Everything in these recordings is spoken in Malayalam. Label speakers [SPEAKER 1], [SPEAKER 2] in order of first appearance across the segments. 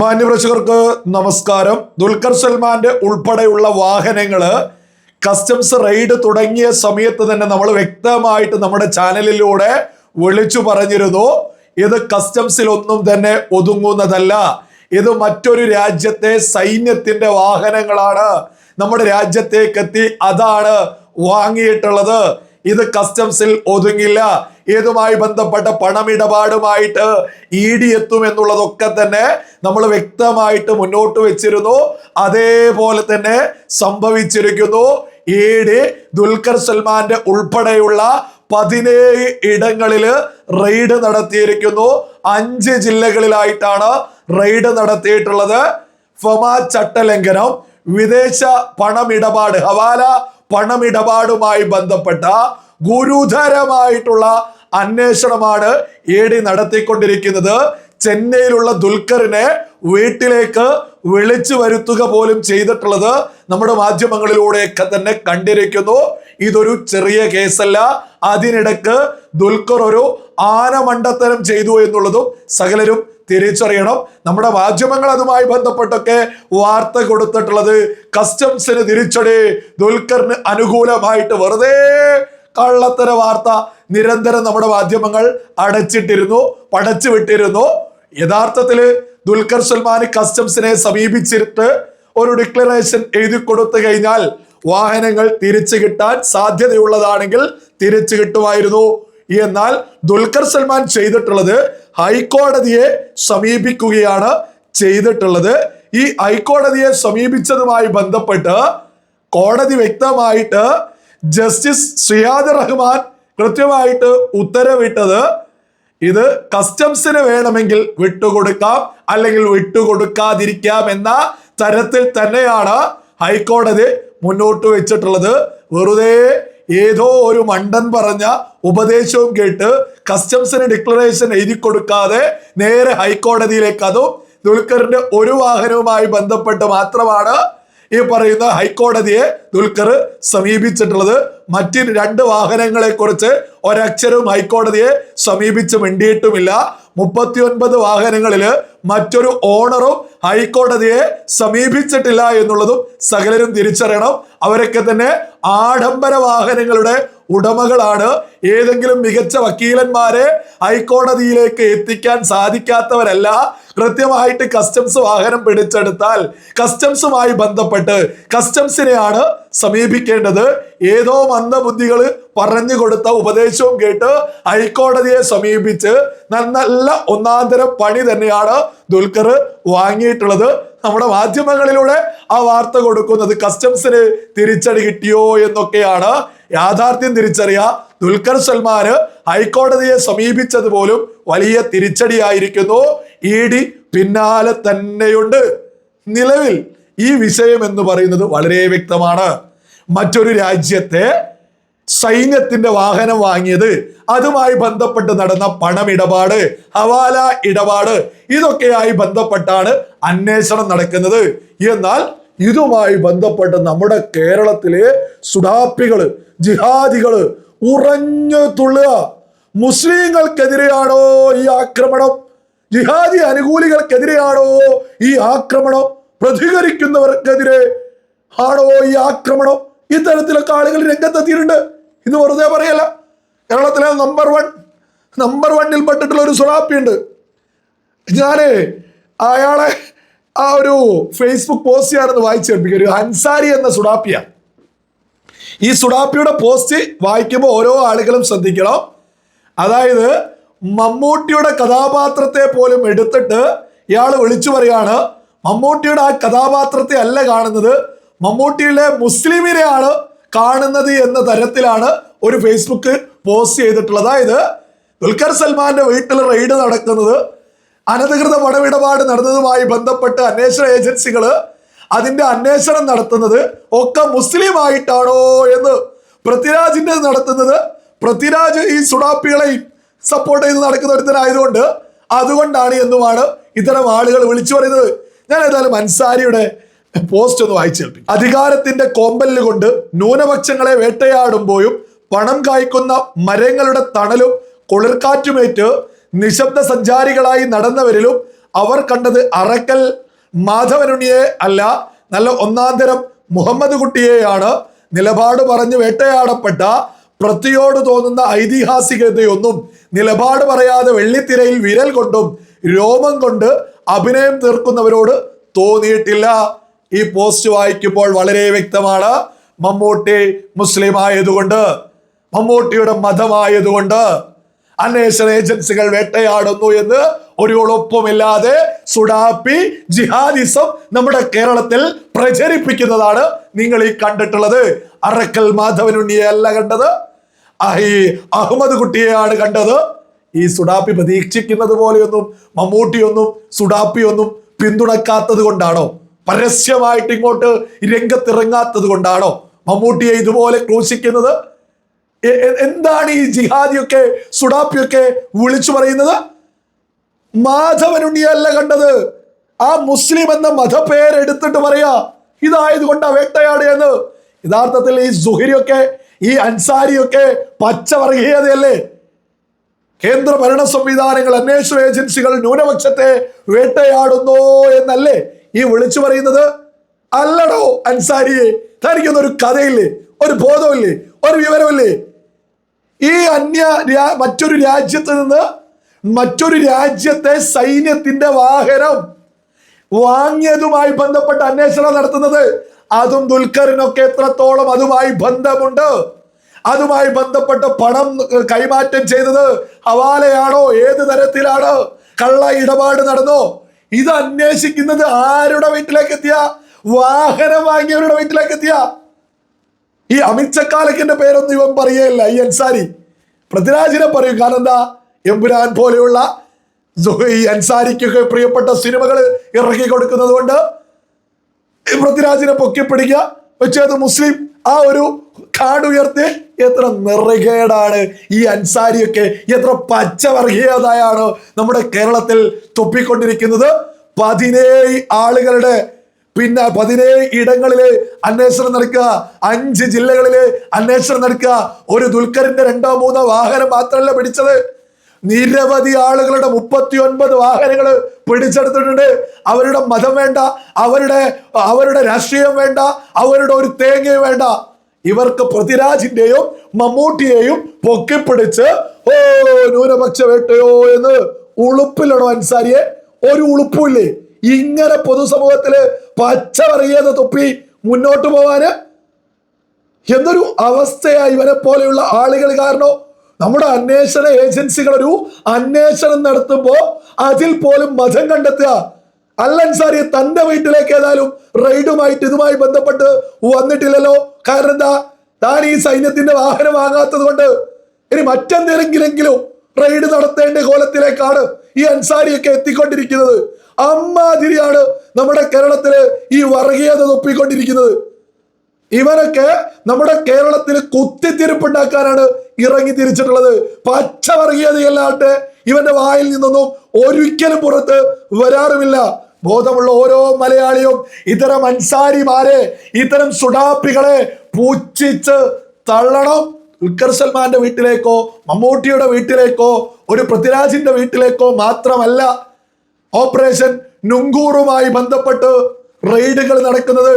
[SPEAKER 1] മാന്യപ്രേക്ഷകർക്ക് നമസ്കാരം. ദുൽഖർ സൽമാന്റെ ഉൾപ്പെടെയുള്ള വാഹനങ്ങൾ കസ്റ്റംസ് റെയ്ഡ് തുടങ്ങിയ സമയത്ത് തന്നെ നമ്മൾ വ്യക്തമായിട്ട് നമ്മുടെ ചാനലിലൂടെ വിളിച്ചു പറഞ്ഞിരുന്നു. ഇത് കസ്റ്റംസിൽ ഒന്നും തന്നെ ഒതുങ്ങുന്നതല്ല. ഇത് മറ്റൊരു രാജ്യത്തെ സൈന്യത്തിന്റെ വാഹനങ്ങളാണ്. നമ്മുടെ രാജ്യത്തേക്കെത്തി അതാണ് വാങ്ങിയിട്ടുള്ളത്. ഇത് കസ്റ്റംസിൽ ഒതുങ്ങില്ല. ഇതുമായി ബന്ധപ്പെട്ട പണമിടപാടുമായിട്ട് ഇ ഡി എത്തും എന്നുള്ളതൊക്കെ തന്നെ നമ്മൾ വ്യക്തമായിട്ട് മുന്നോട്ട് വെച്ചിരുന്നു. അതേപോലെ തന്നെ സംഭവിച്ചിരിക്കുന്നു. ഇ ഡി ദുൽഖർ സൽമാന്റെ ഉൾപ്പെടെയുള്ള പതിനേഴ് ഇടങ്ങളിൽ റെയ്ഡ് നടത്തിയിരിക്കുന്നു. അഞ്ച് ജില്ലകളിലായിട്ടാണ് റെയ്ഡ് നടത്തിയിട്ടുള്ളത്. ഫമ ചട്ടലംഘനം വിദേശ പണമിടപാട് ഹവാല പണമിടപാടുമായി ബന്ധപ്പെട്ട ഗുരുതരമായിട്ടുള്ള അന്വേഷണമാണ് എ ഡി നടത്തിക്കൊണ്ടിരിക്കുന്നത്. ചെന്നൈയിലുള്ള ദുൽഖറിനെ വീട്ടിലേക്ക് വിളിച്ചു വരുത്തുക പോലും ചെയ്തിട്ടുള്ളത് നമ്മുടെ മാധ്യമങ്ങളിലൂടെയൊക്കെ തന്നെ കണ്ടിരിക്കുന്നു. ഇതൊരു ചെറിയ കേസല്ല. അതിനിടക്ക് ദുൽഖർ ഒരു ആനമണ്ടത്തരം ചെയ്തു എന്നുള്ളതും സകലരും തിരിച്ചറിയണം. നമ്മുടെ മാധ്യമങ്ങൾ അതുമായി ബന്ധപ്പെട്ടൊക്കെ വാർത്ത കൊടുത്തിട്ടുള്ളത് കസ്റ്റംസിന് തിരിച്ചടി. ദുൽഖറിന് അനുകൂലമായിട്ട് വെറുതെ കള്ളത്തര വാർത്ത നിരന്തരം നമ്മുടെ മാധ്യമങ്ങൾ അടച്ചിട്ടിരുന്നു പടച്ചു വിട്ടിരുന്നു. യഥാർത്ഥത്തിൽ ദുൽഖർ സൽമാൻ കസ്റ്റംസിനെ സമീപിച്ചിട്ട് ഒരു ഡിക്ലറേഷൻ എഴുതി കൊടുത്തു കഴിഞ്ഞാൽ വാഹനങ്ങൾ തിരിച്ചു കിട്ടാൻ സാധ്യതയുള്ളതാണെങ്കിൽ തിരിച്ചു കിട്ടുമായിരുന്നു. എന്നാൽ ദുൽഖർ സൽമാൻ ചെയ്തിട്ടുള്ളത് ഹൈക്കോടതിയെ സമീപിക്കുകയാണ് ചെയ്തിട്ടുള്ളത്. ഈ ഹൈക്കോടതിയെ സമീപിച്ചതുമായി ബന്ധപ്പെട്ട് കോടതി വ്യക്തമായിട്ട് ജസ്റ്റിസ് ഷിയാദ് റഹ്മാൻ കൃത്യമായിട്ട് ഉത്തരവിട്ടത് ഇത് കസ്റ്റംസിന് വേണമെങ്കിൽ വിട്ടുകൊടുക്കാം അല്ലെങ്കിൽ വിട്ടുകൊടുക്കാതിരിക്കാം എന്ന തരത്തിൽ തന്നെയാണ് ഹൈക്കോടതി മുന്നോട്ട് വെച്ചിട്ടുള്ളത്. വെറുതെ ഏതോ ഒരു മണ്ടൻ പറഞ്ഞ ഉപദേശവും കേട്ട് കസ്റ്റംസിന് ഡിക്ലറേഷൻ എഴുതി കൊടുക്കാതെ നേരെ ഹൈക്കോടതിയിലേക്ക് അതും ദുൽഖറിന്റെ ഒരു വാഹനവുമായി ബന്ധപ്പെട്ട് മാത്രമാണ് ഈ പറയുന്ന ഹൈക്കോടതിയെ ദുൽഖർ സമീപിച്ചിട്ടുള്ളത് മറ്റ് രണ്ട് വാഹനങ്ങളെ കുറിച്ച് ഒരക്ഷരവും ഹൈക്കോടതിയെ സമീപിച്ച് മിണ്ടിയിട്ടുമില്ല. മുപ്പത്തിയൊൻപത് വാഹനങ്ങളിൽ മറ്റൊരു ഓണറും ഹൈക്കോടതിയെ സമീപിച്ചിട്ടില്ല എന്നുള്ളതും സകലരും തിരിച്ചറിയണം. അവരൊക്കെ തന്നെ ആഡംബര വാഹനങ്ങളുടെ ഉടമകളാണ്. ഏതെങ്കിലും മികച്ച വക്കീലന്മാരെ ഹൈക്കോടതിയിലേക്ക് എത്തിക്കാൻ സാധിക്കാത്തവരല്ല. കൃത്യമായിട്ട് കസ്റ്റംസ് വാഹനം പിടിച്ചെടുത്താൽ കസ്റ്റംസുമായി ബന്ധപ്പെട്ട് കസ്റ്റംസിനെയാണ് സമീപിക്കേണ്ടത് ഏതോ മന്ദബുദ്ധികൾ പറഞ്ഞു കൊടുത്ത ഉപദേശവും കേട്ട് ഹൈക്കോടതിയെ സമീപിച്ച് നല്ല ഒന്നാന്തരം പണി തന്നെയാണ് ദുൽഖർ വാങ്ങിയിട്ടുള്ളത്. നമ്മുടെ മാധ്യമങ്ങളിലൂടെ ആ വാർത്ത കൊടുക്കുന്നത് കസ്റ്റംസിന് തിരിച്ചടി കിട്ടിയോ എന്നൊക്കെയാണ് യാഥാർത്ഥ്യം തിരിച്ചറിയ. ദുൽഖർ സൽമാന് ഹൈക്കോടതിയെ സമീപിച്ചത് പോലും വലിയ തിരിച്ചടിയായിരിക്കുന്നു. ഇ ഡി പിന്നാലെ തന്നെയുണ്ട്. നിലവിൽ ഈ വിഷയം എന്ന് പറയുന്നത് വളരെ വ്യക്തമാണ്. മറ്റൊരു രാജ്യത്തെ സൈന്യത്തിന്റെ വാഹനം വാങ്ങിയത് അതുമായി ബന്ധപ്പെട്ട് നടന്ന പണമിടപാട് ഹവാല ഇടപാട് ഇതൊക്കെയായി ബന്ധപ്പെട്ടാണ് അന്വേഷണം നടക്കുന്നത്. എന്നാൽ ഇതുമായി ബന്ധപ്പെട്ട് നമ്മുടെ കേരളത്തിലെ സുഡാപ്പികൾ ജിഹാദികൾ ഉറഞ്ഞു തുള്ളുക. മുസ്ലിങ്ങൾക്കെതിരെയാണോ ഈ ആക്രമണം? ജിഹാദി അനുകൂലികൾക്കെതിരെയാണോ ഈ ആക്രമണം? പ്രതികരിക്കുന്നവർക്കെതിരെ ആണോ ഈ ആക്രമണം ഇത്തരത്തിലൊക്കെ ആളുകൾ രംഗത്തെത്തിയിട്ടുണ്ട്. ഇത് വെറുതെ പറയല്ല. കേരളത്തിലെ നമ്പർ വൺ നമ്പർ വണ്ണിൽ പെട്ടിട്ടുള്ള ഒരു സുറാപ്പി ഉണ്ട്. ഞാൻ അയാളെ ആ ഒരു ഫേസ്ബുക്ക് പോസ്റ്റ് ഞാനൊന്ന് വായിച്ചു കേൾപ്പിക്കുക ഒരു അൻസാരി എന്ന സുഡാപ്പിയ ഈ സുഡാപ്പിയുടെ പോസ്റ്റ് വായിക്കുമ്പോൾ ഓരോ ആളുകളും ശ്രദ്ധിക്കണം. അതായത് മമ്മൂട്ടിയുടെ കഥാപാത്രത്തെ പോലും എടുത്തിട്ട് ഇയാൾ വിളിച്ചു പറയാണ് മമ്മൂട്ടിയുടെ ആ കഥാപാത്രത്തെ അല്ല കാണുന്നത്. മമ്മൂട്ടിയിലെ മുസ്ലിമിനെയാണ് കാണുന്നത് എന്ന തരത്തിലാണ് ഒരു ഫേസ്ബുക്ക് പോസ്റ്റ് ചെയ്തിട്ടുള്ളത്. അതായത് ദുൽഖർ സൽമാന്റെ വീട്ടിൽ റെയ്ഡ് നടക്കുന്നത് അനധികൃത പണമിടപാട് നടന്നതുമായി ബന്ധപ്പെട്ട് അന്വേഷണ ഏജൻസികൾ അതിന്റെ അന്വേഷണം നടത്തുന്നത് ഒക്കെ മുസ്ലിം ആയിട്ടാണോ എന്ന് പൃഥ്വിരാജിന്റെ നടത്തുന്നത്. പൃഥ്വിരാജ് ഈ സുഡാപ്പികളെയും സപ്പോർട്ട് ചെയ്ത് നടക്കുന്ന ഒരുത്തനായതുകൊണ്ട് അതുകൊണ്ടാണ് എന്നുമാണ് ഇത്തരം ആളുകൾ വിളിച്ചു പറയുന്നത്. ഞാൻ ഏതായാലും അൻസാരിയുടെ പോസ്റ്റ് ഒന്ന് വായിച്ചു കേൾപ്പിക്കും. അധികാരത്തിന്റെ കോമ്പൽ കൊണ്ട് ന്യൂനപക്ഷങ്ങളെ വേട്ടയാടുമ്പോഴും പണം കായ്ക്കുന്ന മരങ്ങളുടെ തണലും കുളിർക്കാറ്റുമേറ്റ് നിശബ്ദ സഞ്ചാരികളായി നടന്നവരിലും അവർ കണ്ടത് അറക്കൽ മാധവനുണിയെ അല്ല നല്ല ഒന്നാം തരം മുഹമ്മദ് കുട്ടിയെയാണ് നിലപാട് പറഞ്ഞ് വേട്ടയാടപ്പെട്ട പ്രതിയോട് തോന്നുന്ന ഐതിഹാസികതയൊന്നും നിലപാട് പറയാതെ വെള്ളിത്തിരയിൽ വിരൽ കൊണ്ടും രോമം കൊണ്ട് അഭിനയം തീർക്കുന്നവരോട് തോന്നിയിട്ടില്ല. ഈ പോസ്റ്റ് വായിക്കുമ്പോൾ വളരെ വ്യക്തമാണ്. മമ്മൂട്ടി മുസ്ലിം ആയതുകൊണ്ട് മമ്മൂട്ടിയുടെ മതമായതുകൊണ്ട് അന്വേഷണ ഏജൻസികൾ വേട്ടയാടുന്നു എന്ന് ഒരു ഉളപ്പുമില്ലാതെ സുഡാപ്പി ജിഹാദിസം നമ്മുടെ കേരളത്തിൽ പ്രചരിപ്പിക്കുന്നതാണ് നിങ്ങൾ ഈ കണ്ടിട്ടുള്ളത്. അറക്കൽ മാധവനുണ്ണിയെ അല്ല കണ്ടത് അഹി അഹമ്മദ് കുട്ടിയെയാണ് കണ്ടത്. ഈ സുഡാപ്പി പ്രതീക്ഷിക്കുന്നത് പോലെയൊന്നും മമ്മൂട്ടിയൊന്നും സുഡാപ്പിയൊന്നും പിന്തുണക്കാത്തത് കൊണ്ടാണോ? പരസ്യമായിട്ട് ഇങ്ങോട്ട് രംഗത്തിറങ്ങാത്തത് കൊണ്ടാണോ? മമ്മൂട്ടിയെ ഇതുപോലെ ക്രൂശിക്കുന്നത്? എന്താണ് ഈ ജിഹാദിയൊക്കെ സുഡാപ്പിയൊക്കെ വിളിച്ചു പറയുന്നത്? മാധവനുണ്ണിയല്ല കണ്ടത്. ആ മുസ്ലിം എന്ന മതപേരെടുത്തിട്ട് പറയാ ഇതായത് കൊണ്ടാ എന്ന്. യഥാർത്ഥത്തിൽ ഈ സുഹരിയൊക്കെ ഈ അൻസാരിയൊക്കെ പച്ചവർഗീയതയല്ലേ കേന്ദ്ര ഭരണ സംവിധാനങ്ങൾ അന്വേഷണ ഏജൻസികൾ ന്യൂനപക്ഷത്തെ വേട്ടയാടുന്നു എന്നല്ലേ ഈ വിളിച്ചു പറയുന്നത്? അല്ലടോ അൻസാരിയെ തനിക്കൊന്നും ഒരു കഥയില്ലേ ഒരു ബോധമില്ലേ ഒരു വിവരമില്ലേ ഈ അന്യ മറ്റൊരു രാജ്യത്ത് നിന്ന് മറ്റൊരു രാജ്യത്തെ സൈന്യത്തിന്റെ വാഹനം വാങ്ങിയതുമായി ബന്ധപ്പെട്ട് അന്വേഷണം നടത്തുന്നത് അതും ദുൽഖറിനൊക്കെ എത്രത്തോളം അതുമായി ബന്ധമുണ്ട്? അതുമായി ബന്ധപ്പെട്ട് പണം കൈമാറ്റം ചെയ്തത് ഹവാലയാണോ? ഏത് തരത്തിലാണ്? കള്ള ഇടപാട് നടന്നോ? ഇത് അന്വേഷിക്കുന്നത് ആരുടെ വീട്ടിലേക്ക് എത്തിയ വാഹനം വാങ്ങിയവരുടെ വീട്ടിലേക്ക് എത്തിയ ഈ അമിത് ചക്കാലക്കിന്റെ പേരൊന്നും ഇവൻ പറയുകയില്ല. ഈ അൻസാരി. പൃഥ്വിരാജിനെ പറയും കാരണം എന്താ? എമ്പുരാൻ പോലെയുള്ള ഈ അൻസാരിക്കൊക്കെ പ്രിയപ്പെട്ട സിനിമകൾ ഇറക്കി കൊടുക്കുന്നത് കൊണ്ട് പൃഥ്വിരാജിനെ പൊക്കിപ്പിടിക്കുക. പക്ഷേ അത് മുസ്ലിം ആ ഒരു കാട് ഉയർത്തി എത്ര നിറകേടാണ് ഈ അൻസാരിയൊക്കെ എത്ര പച്ചവർഗീയതയാണ് നമ്മുടെ കേരളത്തിൽ തൊപ്പിക്കൊണ്ടിരിക്കുന്നത്. പതിനേഴ് ആളുകളുടെ പിന്നെ പതിനേഴ് ഇടങ്ങളിലെ അന്വേഷണം നടക്കുക അഞ്ച് ജില്ലകളിലെ അന്വേഷണം നടക്കുക. ഒരു ദുൽഖറിന്റെ രണ്ടോ മൂന്നോ വാഹനം മാത്രമല്ല പിടിച്ചത്. നിരവധി ആളുകളുടെ മുപ്പത്തി ഒൻപത് വാഹനങ്ങൾ പിടിച്ചെടുത്തിട്ടുണ്ട്. അവരുടെ മതം വേണ്ട അവരുടെ അവരുടെ രാഷ്ട്രീയം വേണ്ട അവരുടെ ഒരു തേങ്ങയും വേണ്ട. ഇവർക്ക് പൃഥ്വിരാജിന്റെയും മമ്മൂട്ടിയെയും പൊക്കിപ്പിടിച്ച് ഓ ന്യൂനപക്ഷ വേട്ടയോ എന്ന് ഉളുപ്പിലാണോ അൻസാരിയെ. ഒരു ഉളുപ്പില്ലേ ഇങ്ങനെ പൊതുസമൂഹത്തിൽ പച്ച പറയത് തൊപ്പി മുന്നോട്ട് പോവാന്? എന്തൊരു അവസ്ഥയാ ഇവരെ പോലെയുള്ള ആളുകൾ കാരണം. നമ്മുടെ അന്വേഷണ ഏജൻസികൾ ഒരു അന്വേഷണം നടത്തുമ്പോ അതിൽ പോലും മതം കണ്ടെത്തുക. അല്ലൻസാരി തന്റെ വീട്ടിലേക്ക് ഏതായാലും റെയ്ഡുമായിട്ട് ഇതുമായി ബന്ധപ്പെട്ട് വന്നിട്ടില്ലല്ലോ. കാരണം എന്താ? താൻ ഈ സൈന്യത്തിന്റെ വാഹനമാകാത്തത് കൊണ്ട് ഇനി മറ്റെന്തെങ്കിലെങ്കിലും റെയ്ഡ് നടത്തേണ്ട കോലത്തിലേക്കാണ് ഈ അൻസാരിയൊക്കെ എത്തിക്കൊണ്ടിരിക്കുന്നത്. അമ്മാതിരിയാണ് നമ്മുടെ കേരളത്തിൽ ഈ വർഗീയത തൊപ്പിക്കൊണ്ടിരിക്കുന്നത്. ഇവരൊക്കെ നമ്മുടെ കേരളത്തിൽ കുത്തിത്തിരിപ്പുണ്ടാക്കാനാണ് ഇറങ്ങി തിരിച്ചിട്ടുള്ളത്. പച്ചവർഗീയതയല്ലാണ്ട് ഇവന്റെ വായിൽ നിന്നൊന്നും ഒരിക്കലും പുറത്ത് വരാറുമില്ല. ബോധമുള്ള ഓരോ മലയാളിയും ഇത്തരം അൻസാരിമാരെ ഇത്തരം സുഡാപ്പികളെ പൂച്ചിച്ച് തള്ളണം. ദുൽഖർ സൽമാന്റെ വീട്ടിലേക്കോ മമ്മൂട്ടിയുടെ വീട്ടിലേക്കോ ഒരു പൃഥ്വിരാജിന്റെ വീട്ടിലേക്കോ മാത്രമല്ല ഓപ്പറേഷൻ നുങ്കൂറുമായി ബന്ധപ്പെട്ട് റെയ്ഡുകൾ നടക്കുന്നത്.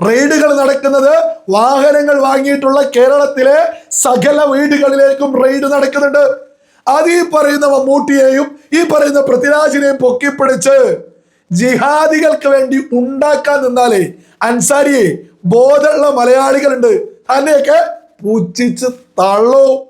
[SPEAKER 1] റെയ്ഡുകൾ നടക്കുന്നത് വാഹനങ്ങൾ വാങ്ങിയിട്ടുള്ള കേരളത്തിലെ സകല വീടുകളിലേക്കും റെയ്ഡ് നടക്കുന്നുണ്ട്. അത് ഈ പറയുന്ന മമ്മൂട്ടിയെയും ഈ പറയുന്ന പൃഥ്വിരാജിനെയും പൊക്കിപ്പിടിച്ച് ജിഹാദികൾക്ക് വേണ്ടി ഉണ്ടാക്കാൻ നിന്നാലേ അൻസാരിയെ ബോധമുള്ള മലയാളികളുണ്ട്. തന്നെയൊക്കെ പുച്ഛിച്ച് തള്ളൂ.